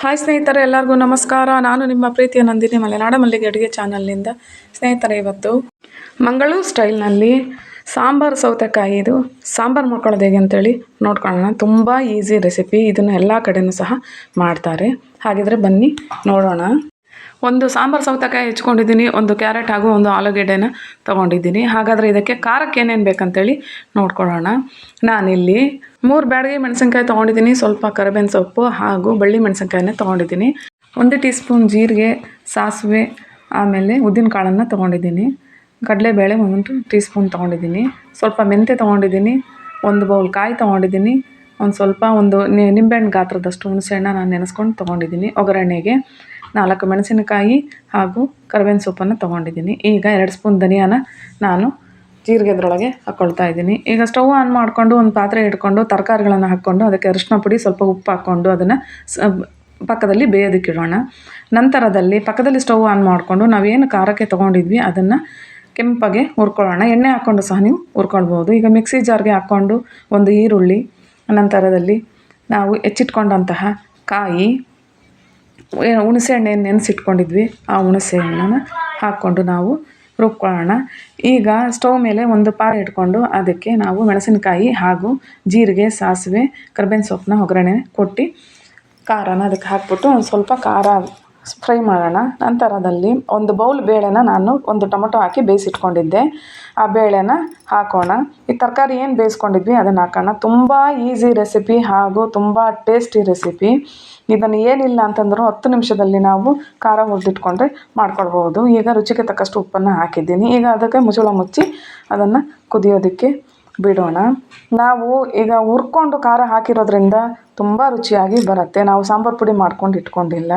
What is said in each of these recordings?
Hi ಸ್ನೇಹಿತರೆ, ಎಲ್ಲರಿಗೂ ನಮಸ್ಕಾರ. ನಾನು ನಿಮ್ಮ ಪ್ರೀತಿಯ ನಂದಿನಿ ಮಲೆನಾಡ ಮಲ್ಲಿಗೆ ಅಡುಗೆ ಚಾನಲ್ನಿಂದ. ಸ್ನೇಹಿತರೆ, ಇವತ್ತು ಮಂಗಳೂರು ಸ್ಟೈಲ್ನಲ್ಲಿ ಸಾಂಬಾರು ಸೌತೆಕಾಯಿ ಇದು. ಸಾಂಬಾರು ಮಾಡ್ಕೊಳ್ಳೋದು ಹೇಗೆ ಅಂತೇಳಿ ನೋಡ್ಕೊಳ್ಳೋಣ. ತುಂಬ ಈಸಿ ರೆಸಿಪಿ. ಇದನ್ನು ಎಲ್ಲ ಕಡೆಯೂ ಸಹ ಮಾಡ್ತಾರೆ. ಹಾಗಿದ್ರೆ ಬನ್ನಿ, ನೋಡೋಣ. ಒಂದು ಸಾಂಬಾರು ಸೌತೆಕಾಯಿ ಹೆಚ್ಕೊಂಡಿದ್ದೀನಿ, ಒಂದು ಕ್ಯಾರೆಟ್ ಹಾಗೂ ಒಂದು ಆಲೂಗೆಡ್ಡೆನ ತೊಗೊಂಡಿದ್ದೀನಿ. ಹಾಗಾದರೆ ಇದಕ್ಕೆ ಖಾರಕ್ಕೆ ಏನೇನು ಬೇಕಂತೇಳಿ ನೋಡ್ಕೊಳ್ಳೋಣ. ನಾನಿಲ್ಲಿ ಮೂರು ಬ್ಯಾಡಗಿ ಮೆಣಸಿನ್ಕಾಯಿ ತೊಗೊಂಡಿದ್ದೀನಿ, ಸ್ವಲ್ಪ ಕರಿಬೇವಿನ ಸೊಪ್ಪು ಹಾಗೂ ಬಳ್ಳಿ ಮೆಣಸಿನ್ಕಾಯಿನ ತೊಗೊಂಡಿದ್ದೀನಿ. ಒಂದು ಟೀ ಸ್ಪೂನ್ ಜೀರಿಗೆ, ಸಾಸಿವೆ, ಆಮೇಲೆ ಉದ್ದಿನ ಕಾಳನ್ನು ತೊಗೊಂಡಿದ್ದೀನಿ. ಕಡಲೆಬೇಳೆ ಒಂದು ಟೀ ಸ್ಪೂನ್ ತೊಗೊಂಡಿದ್ದೀನಿ. ಸ್ವಲ್ಪ ಮೆಂತೆ ತೊಗೊಂಡಿದ್ದೀನಿ, ಒಂದು ಬೌಲ್ ಕಾಯಿ ತೊಗೊಂಡಿದ್ದೀನಿ, ಒಂದು ಸ್ವಲ್ಪ ಒಂದು ನಿಂಬೆಹಣ್ಣು ಗಾತ್ರದಷ್ಟು ಹುಣಸೆಹಣ್ಣ ನಾನು ನೆನೆಸ್ಕೊಂಡು ತೊಗೊಂಡಿದ್ದೀನಿ. ಒಗ್ಗರಣೆಗೆ ನಾಲ್ಕು ಮೆಣಸಿನಕಾಯಿ ಹಾಗೂ ಕರ್ಬೇವಿನ ಸೊಪ್ಪನ್ನು ತೊಗೊಂಡಿದ್ದೀನಿ. ಈಗ ಎರಡು ಸ್ಪೂನ್ ಧನಿಯಾನ ನಾನು ಜೀರಿಗೆ ಅದರೊಳಗೆ ಹಾಕ್ಕೊಳ್ತಾ ಇದ್ದೀನಿ. ಈಗ ಸ್ಟವ್ ಆನ್ ಮಾಡಿಕೊಂಡು ಒಂದು ಪಾತ್ರೆ ಇಟ್ಕೊಂಡು ತರಕಾರಿಗಳನ್ನು ಹಾಕ್ಕೊಂಡು ಅದಕ್ಕೆ ಅರಿಶಿನ ಪುಡಿ, ಸ್ವಲ್ಪ ಉಪ್ಪು ಹಾಕ್ಕೊಂಡು ಅದನ್ನು ಸ ಪಕ್ಕದಲ್ಲಿ ಬೇಯೋದಕ್ಕಿಡೋಣ ನಂತರದಲ್ಲಿ ಪಕ್ಕದಲ್ಲಿ ಸ್ಟವ್ ಆನ್ ಮಾಡಿಕೊಂಡು ನಾವೇನು ಖಾರಕ್ಕೆ ತೊಗೊಂಡಿದ್ವಿ ಅದನ್ನು ಕೆಂಪಗೆ ಹುರ್ಕೊಳ್ಳೋಣ. ಎಣ್ಣೆ ಹಾಕ್ಕೊಂಡು ಸಹ ನೀವು ಹುರ್ಕೊಳ್ಬೋದು. ಈಗ ಮಿಕ್ಸಿ ಜಾರ್ಗೆ ಹಾಕ್ಕೊಂಡು ಒಂದು ಈರುಳ್ಳಿ, ನಂತರದಲ್ಲಿ ನಾವು ಹೆಚ್ಚಿಟ್ಕೊಂಡಂತಹ ಕಾಯಿ ಹುಣಸೆ ಹಣ್ಣೇನು ನೆನೆಸಿಟ್ಕೊಂಡಿದ್ವಿ, ಆ ಹುಣಸೆ ಹಣ್ಣನ್ನು ಹಾಕ್ಕೊಂಡು ನಾವು ರುಬ್ಕೊಳ್ಳೋಣ. ಈಗ ಸ್ಟವ್ ಮೇಲೆ ಒಂದು ಪಾತ್ರೆ ಇಟ್ಕೊಂಡು ಅದಕ್ಕೆ ನಾವು ಮೆಣಸಿನಕಾಯಿ ಹಾಗೂ ಜೀರಿಗೆ, ಸಾಸಿವೆ, ಕರ್ಬೇವಿನ ಸೊಪ್ಪನ್ನ ಒಗ್ಗರಣೆ ಕೊಟ್ಟು ಖಾರನ ಅದಕ್ಕೆ ಹಾಕ್ಬಿಟ್ಟು ಒಂದು ಸ್ವಲ್ಪ ಖಾರ ಫ್ರೈ ಮಾಡೋಣ. ನಂತರದಲ್ಲಿ ಒಂದು ಬೌಲ್ ಬೇಳೆನ ನಾನು ಒಂದು ಟೊಮೊಟೊ ಹಾಕಿ ಬೇಯಿಸಿಟ್ಕೊಂಡಿದ್ದೆ. ಆ ಬೇಳೆನ ಹಾಕೋಣ. ಈ ತರಕಾರಿ ಏನು ಬೇಯಿಸ್ಕೊಂಡಿದ್ವಿ ಅದನ್ನು ಹಾಕೋಣ. ತುಂಬ ಈಸಿ ರೆಸಿಪಿ ಹಾಗೂ ತುಂಬ ಟೇಸ್ಟಿ ರೆಸಿಪಿ ಇದನ್ನು ಏನಿಲ್ಲ ಅಂತಂದರೂ ಹತ್ತು ನಿಮಿಷದಲ್ಲಿ ನಾವು ಖಾರ ಹುರಿದಿಟ್ಕೊಂಡ್ರೆ ಮಾಡ್ಕೊಳ್ಬೋದು ಈಗ ರುಚಿಗೆ ತಕ್ಕಷ್ಟು ಉಪ್ಪನ್ನು ಹಾಕಿದ್ದೀನಿ. ಈಗ ಅದಕ್ಕೆ ಮುಚ್ಚಳ ಮುಚ್ಚಿ ಅದನ್ನು ಕುದಿಯೋದಕ್ಕೆ ಬಿಡೋಣ. ನಾವು ಈಗ ಹುರ್ಕೊಂಡು ಖಾರ ಹಾಕಿರೋದ್ರಿಂದ ತುಂಬ ರುಚಿಯಾಗಿ ಬರುತ್ತೆ. ನಾವು ಸಾಂಬಾರು ಪುಡಿ ಮಾಡ್ಕೊಂಡು ಇಟ್ಕೊಂಡಿಲ್ಲ.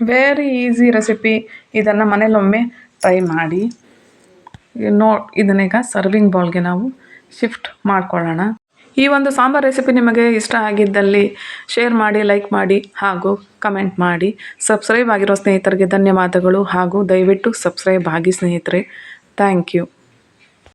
ವೆರಿ ಈಸಿ ರೆಸಿಪಿ ಇದನ್ನು ಮನೇಲೊಮ್ಮೆ ಟ್ರೈ ಮಾಡಿ. ನೋ ಇದನ್ನೀಗ ಸರ್ವಿಂಗ್ ಬೌಲ್ಗೆ ನಾವು ಶಿಫ್ಟ್ ಮಾಡ್ಕೊಳ್ಳೋಣ. ಈ ಒಂದು ಸಾಂಬಾರ್ ರೆಸಿಪಿ ನಿಮಗೆ ಇಷ್ಟ ಆಗಿದ್ದಲ್ಲಿ ಶೇರ್ ಮಾಡಿ ಲೈಕ್ ಮಾಡಿ ಹಾಗೂ ಕಮೆಂಟ್ ಮಾಡಿ. ಸಬ್ಸ್ಕ್ರೈಬ್ ಆಗಿರೋ ಸ್ನೇಹಿತರಿಗೆ ಧನ್ಯವಾದಗಳು ಹಾಗೂ ದಯವಿಟ್ಟು ಸಬ್ಸ್ಕ್ರೈಬ್ ಆಗಿ ಸ್ನೇಹಿತರೆ. Thank you